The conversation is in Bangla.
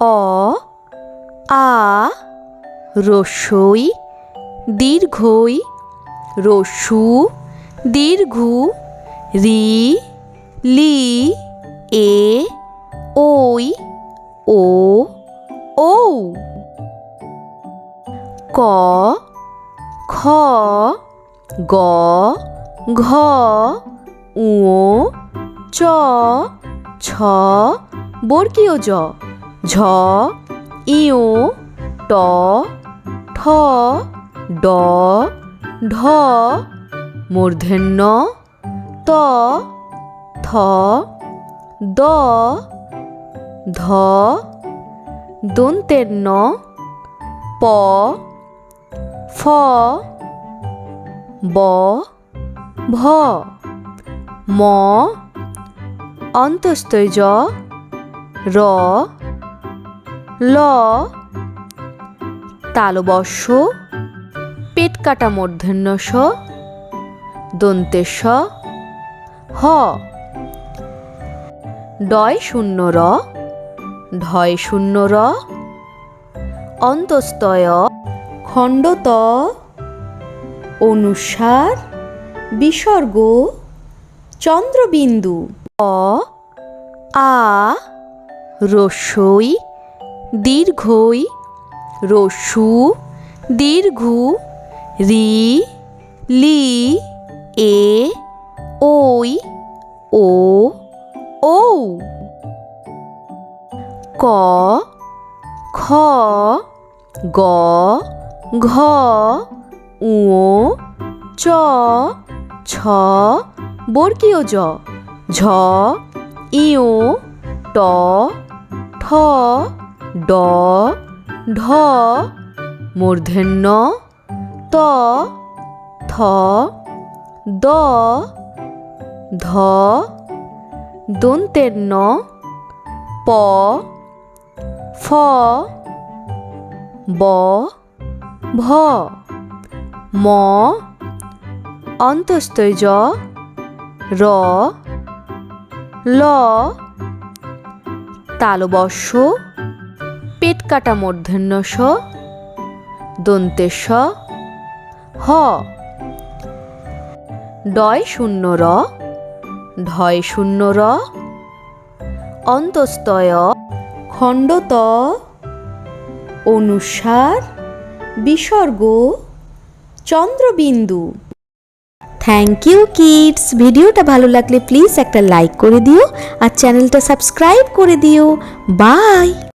অ, আ, রসই, দীর্ঘই, রসু, দীর্ঘু, রি, লি, এ, ওই, ও, ঔ। ক, খ, গ, ঘ উ চ ছ বর্গীয় জ। ঝ, ইউ, ট, ঠ, ড, ঢ, মূর্ধন্য, ত, থ, দ, ধ দন্তের প, ফ, ব, ভ, ম অন্তস্তয় জ, র, ল তালবস্য পেট কাটা মূর্ধন্য স দন্তেশ হ। ডয় শূন্য র ঢয় শূন্য র অন্তস্তয় খণ্ডত, অনুসার, বিসর্গ, চন্দ্রবিন্দু। অ, আ রসই দীর্ঘই রসু, দীর্ঘু, রি, লি, এ ওই ও, ঔ। ক, খ, গ, ঘ উ চ, ছ, বর্গীয় জ। ঝ, ইউ, ট, ঠ, ড, ঢ, মূর্ধন্য, ত, থ, দ, ধ দন্তের ন প, ফ, ব, ভ, ম অন্তস্তয় জ র ল তালবস্য পেট কাটা মূর্ধন্য স দন্তেশ হ। ডয় শূন্য র ঢয় শূন্য র, অন্তস্তয়, খণ্ডত, অনুসার, বিসর্গ, চন্দ্রবিন্দু। থ্যাংক ইউ কিডস ভিডিওটা ভালো লাগলে প্লিজ একটা লাইক করে দিও আর চ্যানেলটা সাবস্ক্রাইব করে দিও। বাই